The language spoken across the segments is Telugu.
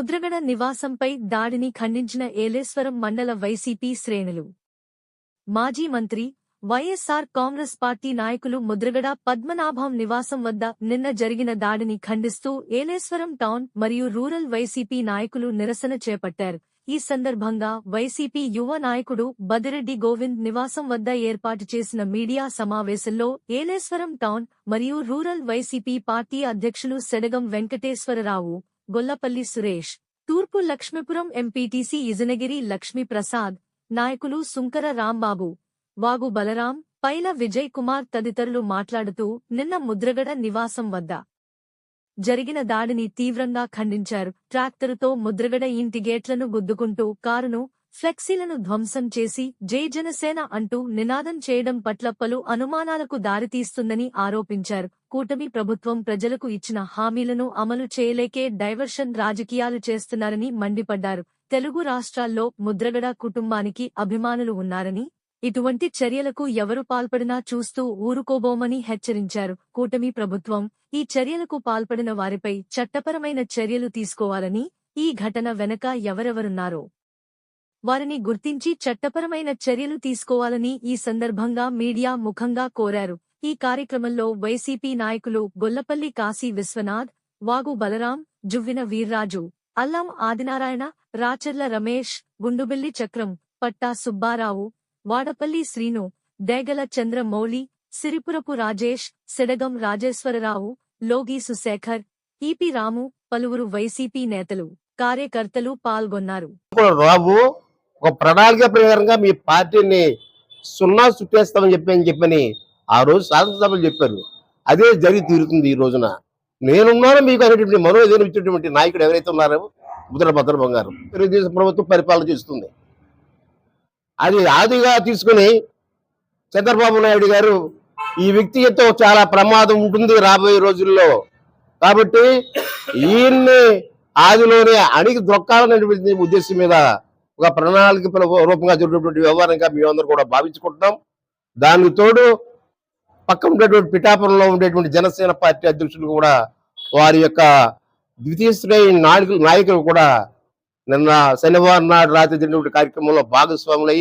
ముద్రగడ నివాసంపై దాడిని ఖండించిన ఏలేశ్వరం మండల వైసీపీ శ్రేణులు. మాజీ మంత్రి వైఎస్సార్ కాంగ్రెస్ పార్టీ నాయకులు ముద్రగడ పద్మనాభం నివాసం వద్ద నిన్న జరిగిన దాడిని ఖండిస్తూ ఏలేశ్వరం టౌన్ మరియు రూరల్ వైసీపీ నాయకులు నిరసన చేపట్టారు. ఈ సందర్భంగా వైసీపీ యువ నాయకుడు బదిరెడ్డి గోవింద్ నివాసం వద్ద ఏర్పాటు చేసిన మీడియా సమావేశంలో ఏలేశ్వరం టౌన్ మరియు రూరల్ వైసీపీ పార్టీ అధ్యక్షులు సెడగం వెంకటేశ్వరరావు గొల్లపల్లి సురేష్. తూర్పు లక్ష్మీపురం ఎంపీటీసీ ఇజనగిరి లక్ష్మీప్రసాద్ నాయకులు సుంకర రాంబాబు. వాగు బలరాం. పైల విజయ్ కుమార్ తదితరులు మాట్లాడుతూ నిన్న ముద్రగడ నివాసం వద్ద జరిగిన దాడిని తీవ్రంగా ఖండించారు. ట్రాక్టరుతో ముద్రగడ ఇంటి గేట్లను గుద్దుకుంటూ కారును ఫ్లెక్సీలను ధ్వంసం చేసి జై జనసేన అంటూ నినాదం చేయడం పట్ల పలు అనుమానాలకు దారితీస్తుందని ఆరోపించారు. కూటమి ప్రభుత్వం ప్రజలకు ఇచ్చిన హామీలను అమలు చేయలేకే డైవర్షన్ రాజకీయాలు చేస్తున్నారని మండిపడ్డారు. తెలుగు రాష్ట్రాల్లో ముద్రగడ కుటుంబానికి అభిమానులు ఉన్నారని ఇటువంటి చర్యలకు ఎవరు పాల్పడినా చూస్తూ ఊరుకోబోమని హెచ్చరించారు. కూటమి ప్రభుత్వం ఈ చర్యలకు పాల్పడిన వారిపై చట్టపరమైన చర్యలు తీసుకోవాలని ఈ ఘటన వెనక ఎవరెవరున్నారో వారిని గుర్తించి చట్టపరమైన చర్యలు తీసుకోవాలని ఈ సందర్భంగా మీడియా ముఖంగా కోరారు. ఈ కార్యక్రమంలో వైసీపీ నాయకులు గొల్లపల్లి కాశీ విశ్వనాథ్ వాగు బలరాం జువ్విన వీర్రాజు అల్లం ఆదినారాయణ రాచర్ల రమేష్ గుండుబిల్లి చక్రం పట్టా సుబ్బారావు వాడపల్లి శ్రీను డేగల చంద్రమౌళి సిరిపురపు రాజేష్ సిడగం రాజేశ్వరరావు లోగీసు శేఖర్ ఈపి రాము పలువురు వైసీపీ నేతలు కార్యకర్తలు పాల్గొన్నారు. రాబు ఒక ప్రణాళిక ప్రకారంగా మీ పార్టీని సున్నా చుట్టేస్తామని చెప్పని చెప్పని ఆ రోజు శాసనసభలు చెప్పారు. అదే జరిగి తీరుతుంది ఈ రోజున. నేనున్నాను మీకు అనేటువంటి మనోధైర్యం ఇచ్చేటువంటి నాయకుడు ఎవరైతే ఉన్నారో ముద్ర భద్ర బంగారం. తెలుగుదేశం ప్రభుత్వం పరిపాలన చేస్తుంది. అది ఆదిగా తీసుకుని చంద్రబాబు నాయుడు గారు ఈ వ్యక్తితో చాలా ప్రమాదం ఉంటుంది రాబోయే రోజుల్లో. కాబట్టి ఈయన్ని ఆదిలోనే అణికి దొక్కాలనేటువంటి ఉద్దేశం మీద ఒక ప్రణాళిక ప్ర- రూపంగా జరిగినటువంటి వ్యవహారంగా మేమందరూ కూడా భావించుకుంటున్నాం. దానికి తోడు పక్కన ఉండేటువంటి పిఠాపురంలో ఉండేటువంటి జనసేన పార్టీ అధ్యక్షులు కూడా వారి యొక్క ద్వితీయ శ్రేణి నాయకులు నాయకులు కూడా నిన్న శనివారం నాడు రాత్రి జరిగినటువంటి కార్యక్రమంలో భాగస్వాములై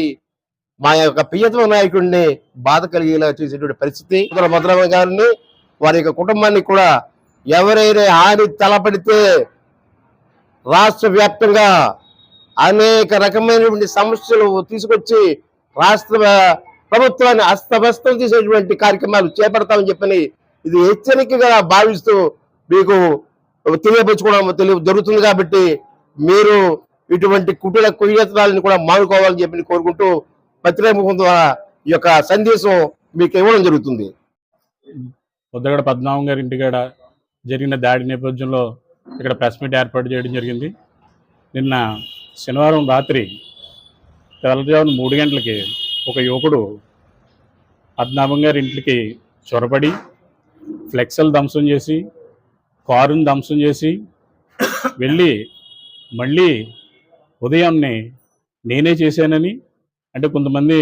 మా యొక్క ప్రియతమ నాయకుడిని బాధ కలిగేలా చేసేటువంటి పరిస్థితి. భద్రమ గారిని వారి యొక్క కుటుంబాన్ని కూడా ఎవరైనా హాని తలపడితే రాష్ట్ర వ్యాప్తంగా అనేక రకమైనటువంటి సమస్యలు తీసుకొచ్చి రాష్ట్ర ప్రభుత్వాన్ని అస్తవ్యస్తం చేసేటువంటి కార్యక్రమాలు చేపడతామని చెప్పని ఇది హెచ్చరికగా భావిస్తూ మీకు తెలియపరచుకోవడం తెలియ జరుగుతుంది కాబట్టి మీరు ఇటువంటి కుటుల కుయత్నాలను కూడా మానుకోవాలని చెప్పి కోరుకుంటూ పత్రికముఖం ద్వారా ఈ యొక్క సందేశం మీకు ఇవ్వడం జరుగుతుంది. పొద్దుగడ పద్మనాభం గారి ఇంటికాడ జరిగిన దాడి నేపథ్యంలో ఇక్కడ ప్రెస్ మీట్ ఏర్పాటు చేయడం జరిగింది. నిన్న శనివారం రాత్రి తెల్లజామున మూడు గంటలకి ఒక యువకుడు అద్నాభం గారి ఇంటికి చొరబడి ఫ్లెక్సల్ ధ్వంసం చేసి కారుని ధ్వంసం చేసి వెళ్ళి మళ్ళీ ఉదయాన్నే నేనే చేశానని అంటే కొంతమంది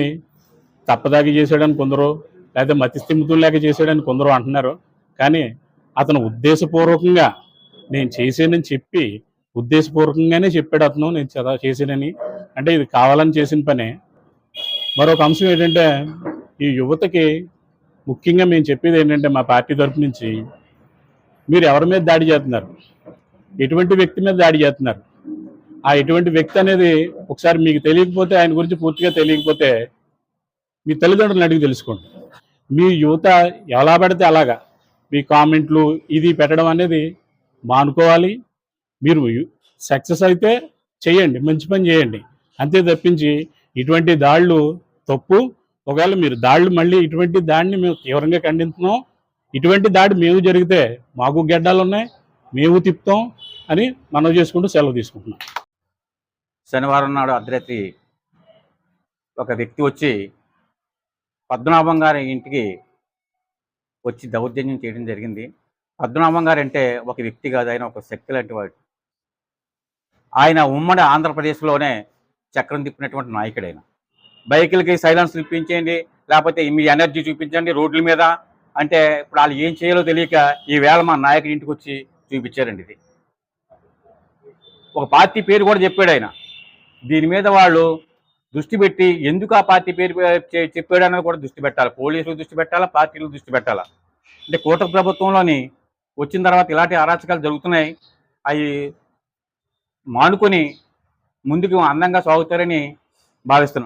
తప్పదాగి చేశాడని కొందరు లేకపోతే మతిస్థిమితులు లేక చేశాడని కొందరు అంటున్నారు. కానీ అతను ఉద్దేశపూర్వకంగా నేను చేశానని చెప్పి ఉద్దేశపూర్వకంగానే చెప్పాడు అతను నేను చదా చేసినని. అంటే ఇది కావాలని చేసిన పనే. మరొక అంశం ఏంటంటే ఈ యువతకి ముఖ్యంగా మేము చెప్పేది ఏంటంటే మా పార్టీ తరపు నుంచి మీరు ఎవరి మీద దాడి చేస్తున్నారు? ఎటువంటి వ్యక్తి మీద దాడి చేస్తున్నారు? ఆ ఎటువంటి వ్యక్తి అనేది ఒకసారి మీకు తెలియకపోతే ఆయన గురించి పూర్తిగా తెలియకపోతే మీ తల్లిదండ్రులను అడిగి తెలుసుకోండి. మీ యువత ఎలా పడితే అలాగా మీ కామెంట్లు ఇది పెట్టడం అనేది మానుకోవాలి. మీరు సక్సెస్ అయితే చేయండి మంచి పని చేయండి అంతే తప్పించి ఇటువంటి దాళ్ళు తప్పు ఒకవేళ మీరు దాళ్ళు మళ్ళీ ఇటువంటి దాడిని మేము తీవ్రంగా ఖండిస్తున్నాం ఇటువంటి దాడి మేము జరిగితే మాకు గెడ్డాలు ఉన్నాయి మేము తిప్పుతాం అని మనం చేసుకుంటూ సెలవు తీసుకుంటున్నాం. శనివారం నాడు అర్ధరాత్రి ఒక వ్యక్తి వచ్చి పద్మనాభం గారి ఇంటికి వచ్చి దౌర్జన్యం చేయడం జరిగింది. పద్మనాభం గారు అంటే ఒక వ్యక్తి కాదు ఆయన ఒక శక్తి లాంటి వాడు. ఆయన ఉమ్మడి ఆంధ్రప్రదేశ్లోనే చక్రం తిప్పినటువంటి నాయకుడైన. బైకులకి సైలెన్స్ ఇప్పించేయండి లేకపోతే మీ ఎనర్జీ చూపించండి రోడ్ల మీద. అంటే ఇప్పుడు వాళ్ళు ఏం చేయాలో తెలియక ఈ వేళ మా నాయకుడి ఇంటికి వచ్చి చూపించారండి ఇది. ఒక పార్టీ పేరు కూడా చెప్పాడు ఆయన. దీని మీద వాళ్ళు దృష్టి పెట్టి ఎందుకు ఆ పార్టీ పేరు చెప్పాడు అనేది కూడా దృష్టి పెట్టాలి. పోలీసులు దృష్టి పెట్టాలా? పార్టీలు దృష్టి పెట్టాలా? అంటే కూటమి ప్రభుత్వంలోని వచ్చిన తర్వాత ఇలాంటి అరాచకాలు జరుగుతున్నాయి. అవి మానుకొని ముందుకు అందంగా సాగుతారని భావిస్తున్నాం.